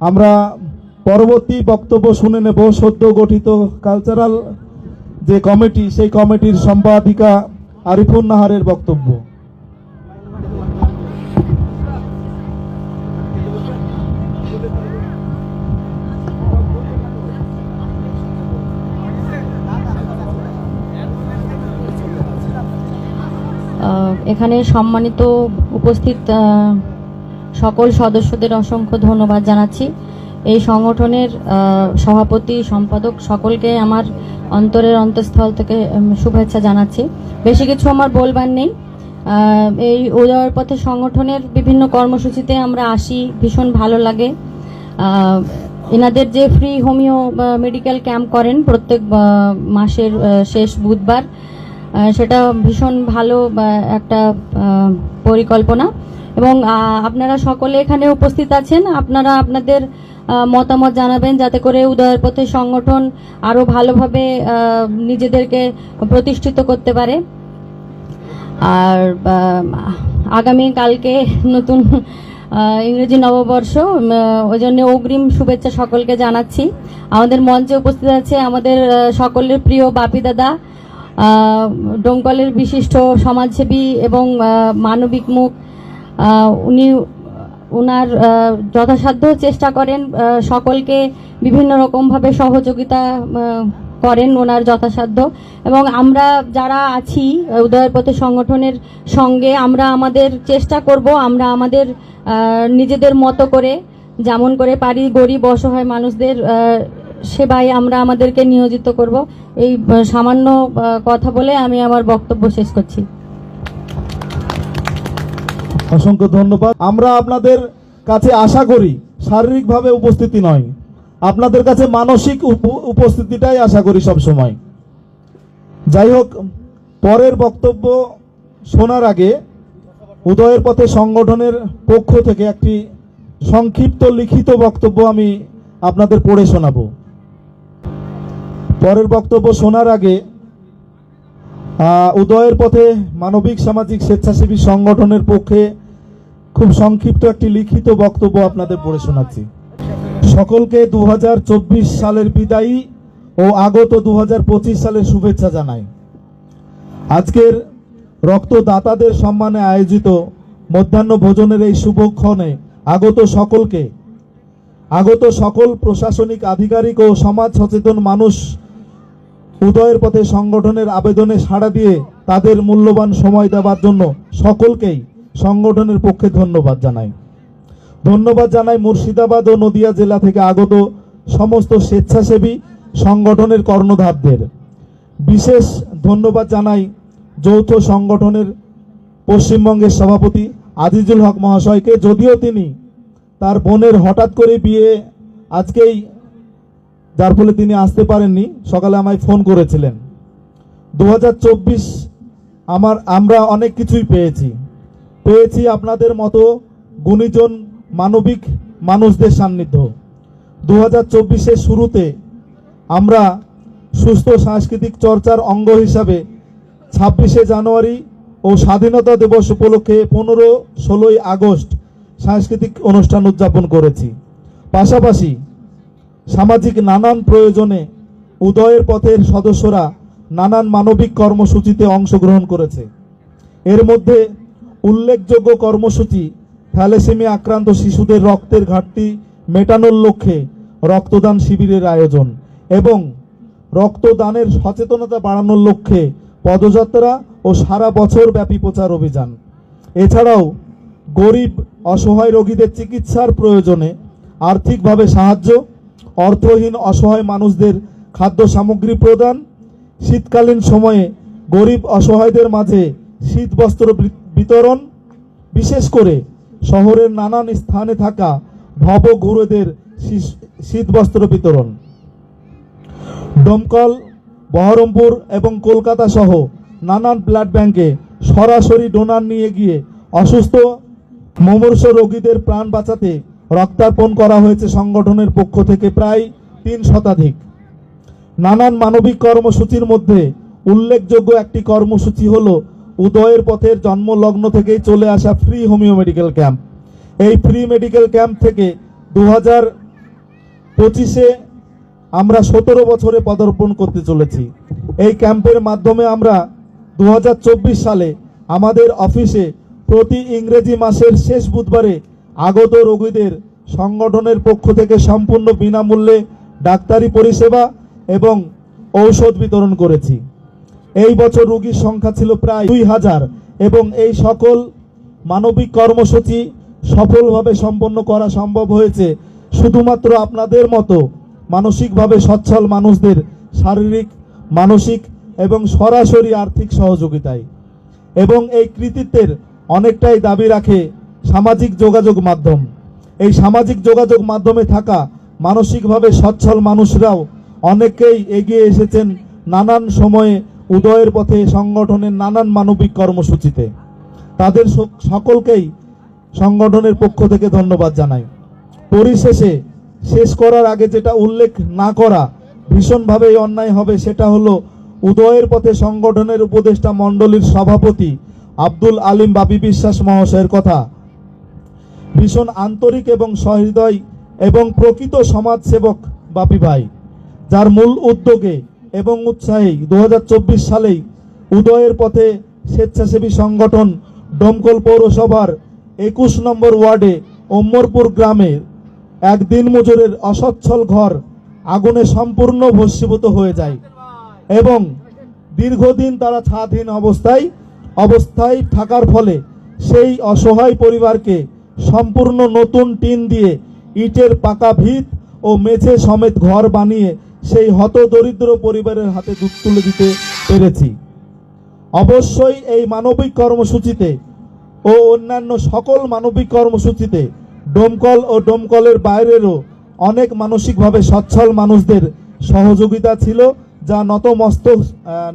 আমরা পরবর্তী বক্তব্য শুনে নেব সদ্য গঠিত কালচারাল যে কমিটি সেই কমিটির সম্পাদিকা আরিফুন নাহারের বক্তব্য। এখানে সম্মানিত উপস্থিত সকল সদস্যদের অসংখ্য ধন্যবাদ জানাচ্ছি। এই সংগঠনের সভাপতি, সম্পাদক সকলকে আমার অন্তরের অন্তঃস্থল থেকে শুভেচ্ছা জানাচ্ছি। বেশি কিছু আমার বলবার নেই। এই উদয়ের পথে সংগঠনের বিভিন্ন কর্মসূচিতে আমরা আসি, ভীষণ ভালো লাগে। এনাদের যে ফ্রি হোমিও মেডিকেল ক্যাম্প করেন প্রত্যেক মাসের শেষ বুধবার সেটা ভীষণ ভালো একটা পরিকল্পনা। এবং আপনারা সকলে এখানে উপস্থিত আছেন। আপনারা আপনাদের মতামত জানাবেন যাতে করে উদয়ের পথে সংগঠন আরও ভালোভাবে নিজেদেরকে প্রতিষ্ঠিত করতে পারে। আর আগামী কালকে নতুন ইংরেজি নববর্ষ ওই জন্য অগ্রিম শুভেচ্ছা সকলকে জানাচ্ছি। আমাদের মঞ্চে উপস্থিত আছে আমাদের সকলের প্রিয় বাপি দাদা ডোমকলের বিশিষ্ট সমাজসেবী এবং মানবিক মুখ উনি ওনার যথাসাধ্য চেষ্টা করেন সকলকে বিভিন্ন রকমভাবে সহযোগিতা করেন ওনার যথাসাধ্য। এবং আমরা যারা আছি আহ, উদয়ের পথে সংগঠনের সঙ্গে আমরা আমাদের চেষ্টা করব আমরা আমাদের নিজেদের মতো করে যেমন করে পারি গরিব অসহায় মানুষদের সেবায় আমরা আমাদেরকে নিয়োজিত করব। এই সামান্য কথা বলে আমি আমার বক্তব্য শেষ করছি। অসংখ্য ধন্যবাদ। আমরা আপনাদের কাছে আশা করি শারীরিকভাবে উপস্থিতি নয়। আপনাদের কাছে মানসিক উপ- উপস্থিতিটাই আশা করি সব সময় যাই হোক, পরের বক্তব্য শোনার আগে উদয়ের পথে সংগঠনের পক্ষ থেকে একটি সংক্ষিপ্ত লিখিত বক্তব্য আমি আপনাদের পড়ে শোনাবো। পরের বক্তব্য শোনার আগে উদয়ের পথে মানবিক সামাজিক স্বেচ্ছাসেবী সংগঠনের পক্ষে খুব সংক্ষিপ্ত একটি লিখিত বক্তব্য আপনাদের পড়ে শোনাচ্ছি। সকলকে দু হাজার চব্বিশ সালের বিদায়ী ও আগত দু হাজার পঁচিশ সালের শুভেচ্ছা জানাই। আজকের রক্তদাতাদের সম্মানে আয়োজিত মধ্যাহ্ন ভোজনের এই শুভক্ষণে আগত সকলকে, আগত সকল প্রশাসনিক আধিকারিক ও সমাজ সচেতন মানুষ উদয়ের পথে সংগঠনের আবেদনে সাড়া দিয়ে তাদের মূল্যবান সময় দেওয়ার জন্য সকলকেই সংগঠনের পক্ষে ধন্যবাদ জানাই। ধন্যবাদ জানাই মুর্শিদাবাদ ও নদিয়া জেলা থেকে আগত সমস্ত স্বেচ্ছাসেবী সংগঠনের কর্ণধারদের। বিশেষ ধন্যবাদ জানাই যৌথ সংগঠনের পশ্চিমবঙ্গের সভাপতি আজিজুল হক মহাশয়কে, যদিও তিনি তার বোনের হঠাৎ করে বিয়ে আজকেই, যার ফলে তিনি আসতে পারেননি, সকালে আমায় ফোন করেছিলেন। দু হাজার চব্বিশ আমার, আমরা অনেক কিছুই পেয়েছি। পেয়েছি আপনাদের মতো গুণীজন মানবিক মানুষদের সান্নিধ্য। দু হাজার শুরুতে আমরা সুস্থ সাংস্কৃতিক চর্চার অঙ্গ হিসাবে ছাব্বিশে জানুয়ারি ও স্বাধীনতা দিবস উপলক্ষে পনেরো ষোলোই আগস্ট সাংস্কৃতিক অনুষ্ঠান উদযাপন করেছি। পাশাপাশি সামাজিক নানান প্রয়োজনে উদয়ের পথের সদস্যরা নানান মানবিক কর্মসূচিতে অংশগ্রহণ করেছে। এর মধ্যে উল্লেখযোগ্য কর্মসূচি থ্যালেসেমি আক্রান্ত শিশুদের রক্তের ঘাটতি মেটানোর লক্ষ্যে রক্তদান শিবিরের আয়োজন এবং রক্তদানের সচেতনতা বাড়ানোর লক্ষ্যে পদযাত্রা ও সারা বছর ব্যাপী প্রচার অভিযান। এছাড়াও গরিব, অসহায় রোগীদের চিকিৎসার প্রয়োজনে আর্থিকভাবে সাহায্য, অর্থহীন অসহায় মানুষদের খাদ্য সামগ্রী প্রদান, শীতকালীন সময়ে গরিব অসহায়দের মাঝে শীত বস্ত্র বি- বিতরণ, বিশেষ করে শহরের নানান স্থানে থাকা ভবঘুরেদের শীষ- শীত বস্ত্র বিতরণ। দমকল, বহরমপুর এবং কলকাতা সহ নানান ব্লাড ব্যাংকে সরাসরি ডোনার নিয়ে গিয়ে অসুস্থ, মুমূর্ষ রোগীদের প্রাণ বাঁচাতে রক্তার্পণ করা হয়েছে সংগঠনের পক্ষ থেকে প্রায় তিন শতাধিক। নানান মানবিক কর্মসূচির মধ্যে উল্লেখযোগ্য একটি কর্মসূচি হল উদয়ের পথের জন্মলগ্ন থেকেই চলে আসা ফ্রি হোমিও মেডিকেল ক্যাম্প এই ফ্রি মেডিকেল ক্যাম্প থেকে দু হাজার পঁচিশে আমরা সতেরো বছরে পদার্পণ করতে চলেছি। এই ক্যাম্পের মাধ্যমে আমরা দু হাজার চব্বিশ সালে আমাদের অফিসে প্রতি ইংরেজি মাসের শেষ বুধবারে আগত রোগীদের সংগঠনের পক্ষ থেকে সম্পূর্ণ বিনামূল্যে ডাক্তারি পরিষেবা এবং ঔষধ বিতরণ করেছি। এই বছর রোগীর সংখ্যা ছিল প্রায় দুই হাজার এবং এই সকল মানবিক কর্মসূচি সফলভাবে সম্পন্ন করা সম্ভব হয়েছে। শুধুমাত্র আপনাদের মতো মানসিকভাবে সচ্ছল মানুষদের শারীরিক, মানসিক এবং সরাসরি আর্থিক সহযোগিতায়। এবং এই কৃতিত্বের অনেকটাই দাবি রাখে সামাজিক যোগাযোগ মাধ্যম। এই সামাজিক যোগাযোগ মাধ্যমে থাকা মানসিকভাবে সচ্ছল মানুষরাও অনেকেই এগিয়ে এসেছেন নানান সময়ে উদয়ের পথে সংগঠনের নানান মানবিক কর্মসূচিতে। তাদের সকলকেই সংগঠনের পক্ষ থেকে ধন্যবাদ জানাই। পরিশেষে শেষ করার আগে যেটা উল্লেখ না করা ভীষণভাবে অন্যায় হবে সেটা হলো উদয়ের পথে সংগঠনের উপদেষ্টা মণ্ডলীর সভাপতি আব্দুল আলিম বাবি বিশ্বাস মহাশয়ের কথা। ভীষণ আন্তরিক এবং সহৃদয় এবং প্রকৃত সমাজসেবক বাপি ভাই, যার মূল উদ্যোগে এবং উৎসাহে দু সালেই উদয়ের পথে স্বেচ্ছাসেবী সংগঠন ডমকল পৌরসভার একুশ নম্বর ওয়ার্ডে ওম্মরপুর গ্রামে এক দিনমজুরের অসচ্ছল ঘর আগুনে সম্পূর্ণ ভস্মীভূত হয়ে যায় এবং দীর্ঘদিন তারা ছাদহীন অবস্থায় অবস্থায় থাকার ফলে সেই অসহায় পরিবারকে সম্পূর্ণ নতুন টিন দিয়ে ইটের পাকা ভিত ও মেঝে সমেত ঘর বানিয়ে সেই হত দরিদ্র পরিবারের হাতে দুধ তুলে দিতে পেরেছি। অবশ্যই এই মানবিক কর্মসূচিতে ও অন্যান্য সকল মানবিক কর্মসূচিতে ডোমকল ও ডোমকলের বাইরেরও অনেক মানসিকভাবে সচ্ছল মানুষদের সহযোগিতা ছিল, যা নতমস্তক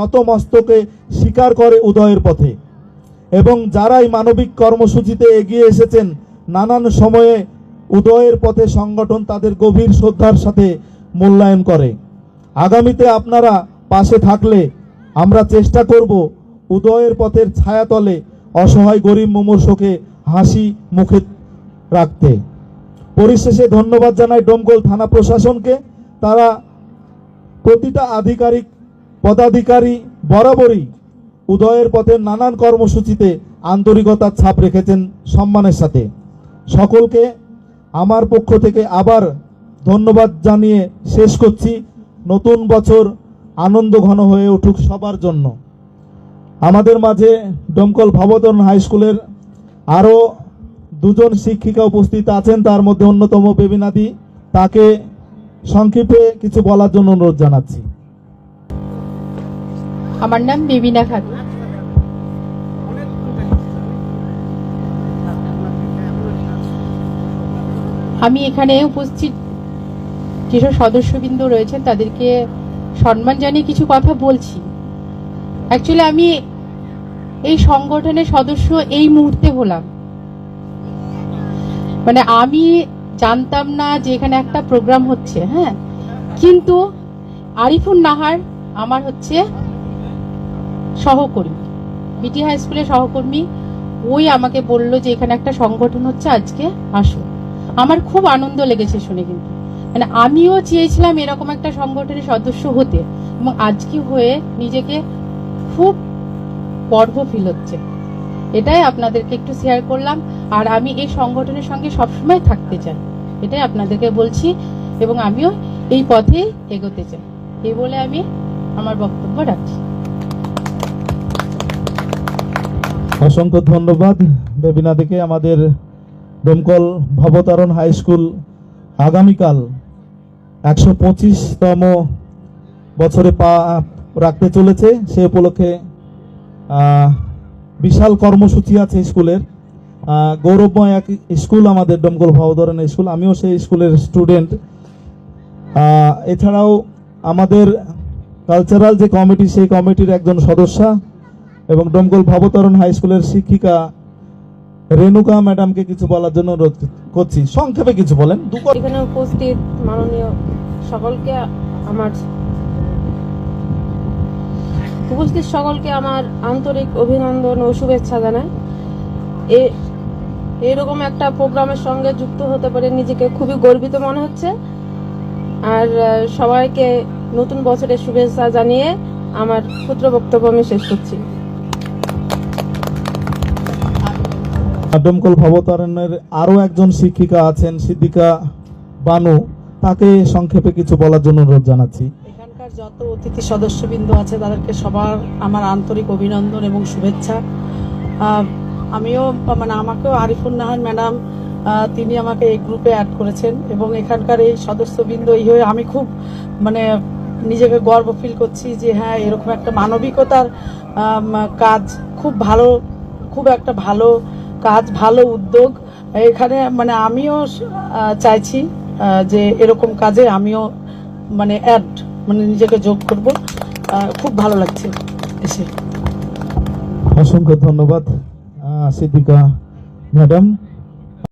নতমস্তকে স্বীকার করে উদয়ের পথে। এবং যারাই মানবিক কর্মসূচিতে এগিয়ে এসেছেন, নানান সময়ে উদয়ের পথে সংগঠন তাদের গভীর শ্রদ্ধার সাথে মূল্যায়ন করে। আগামীতে আপনারা পাশে থাকলে আমরা চেষ্টা করব উদয়ের পথের ছায়াতলে অসহায় গরিব মুমূর্ষকে হাসি মুখে রাখতে। পরিশেষে ধন্যবাদ জানাই ডোমকল থানা প্রশাসনকে। তারা প্রতিটা আধিকারিক, পদাধিকারী বরাবরই উদয়ের পথের নানান কর্মসূচিতে আন্তরিকতার ছাপ রেখেছেন সম্মানের সাথে। সকলকে আমার পক্ষ থেকে আবার ধন্যবাদ জানিয়ে শেষ করছি। নতুন বছর আনন্দ ঘন হয়ে উঠুক সবার জন্য। আমাদের মাঝে ডমকল ভবতন হাই স্কুলের আরও দুজন শিক্ষিকা উপস্থিত আছেন, তার মধ্যে অন্যতম বেবিনাদি তাকে সংক্ষেপে কিছু বলার জন্য অনুরোধ জানাচ্ছি। আমার নাম বেবিনা খাতুন। আমি এখানে উপস্থিত যেসব সদস্যবৃন্দ রয়েছেন, তাদেরকে সম্মান জানিয়ে কিছু কথা বলছি। অ্যাকচুয়ালি আমি এই সংগঠনের সদস্য এই মুহূর্তে হলাম। মানে আমি জানতাম না যে এখানে একটা প্রোগ্রাম হচ্ছে হ্যাঁ? কিন্তু আরিফুন নাহার আমার হচ্ছে সহকর্মী। বিটি হাই স্কুলের সহকর্মী। ওই আমাকে বলল যে এখানে একটা সংগঠন হচ্ছে, আজকে আসো। আমার খুব আনন্দ লেগেছে শুনে কিন্তু। মানে আমিও চেয়েছিলাম এরকম একটা সংগঠনের সদস্য হতে এবং আজকে হয়ে নিজেকে খুব গর্ব ফিল হচ্ছে। এটাই আপনাদেরকে একটু শেয়ার করলাম। আর আমি এই সংগঠনের সঙ্গে সবসময় থাকতে চাই। এটাই আপনাদেরকে বলছি এবং আমিও এই পথে এগোতে চাই। এই বলে আমি আমার বক্তব্য রাখছি। অসংখ্য ধন্যবাদ বেবিনাদিকে আমাদের ডোমকল ভবতারণ হাই স্কুল আগামীকাল একশো পঁচিশতম বছরে পা রাখতে চলেছে। সে উপলক্ষে বিশাল কর্মসূচি আছে স্কুলের। গৌরবময় এক স্কুল আমাদের ডোমকল ভবতারণ স্কুল। আমিও সেই স্কুলের স্টুডেন্ট। এছাড়াও আমাদের কালচারাল যে কমিটি, সেই কমিটির একজন সদস্যা এবং ডমকল ভবতরণ হাই স্কুলের শিক্ষিকা রেণুকা ম্যাডামকে কিছু বলার জন্য অনুরোধ করছি। সংক্ষেপে কিছু বলেন। এখানে উপস্থিত মাননীয় সকলকে আমার উপস্থিত সকলকে আমার আন্তরিক অভিনন্দন ও শুভেচ্ছা জানাই। এ এরকম একটা প্রোগ্রামের সঙ্গে যুক্ত হতে পারে নিজেকে খুবই গর্বিত মনে হচ্ছে। আর সবাইকে নতুন বছরের শুভেচ্ছা জানিয়ে আমার ক্ষুদ্র বক্তব্য আমি শেষ করছি। ডোমকল ভবতারণের আরও একজন শিক্ষিকা আছেন সিদ্দিকা বানু। তাকে সংক্ষেপে কিছু বলার জন্য অনুরোধ জানাচ্ছি। এখানকার যত অতিথি সদস্যবৃন্দ আছে, তাদেরকে সবার আমার আন্তরিক অভিনন্দন এবং শুভেচ্ছা। আমিও মানে আমাকেও আরিফুন নাহার ম্যাডাম তিনি আমাকে এই গ্রুপে অ্যাড করেছেন এবং এখানকার এই সদস্যবৃন্দ এই হয়ে আমি খুব মানে নিজেকে গর্ব ফিল করছি যে হ্যাঁ এরকম একটা মানবিকতার কাজ খুব ভালো, খুব একটা ভালো কাজ, ভালো উদ্যোগ। এখানে মানে আমিও চাইছি যে এরকম কাজে আমিও মানে অ্যাড মানে নিজেকে যোগ করব। খুব ভালো লাগছে এসে। অসংখ্য ধন্যবাদ সিদ্দিকা ম্যাডাম।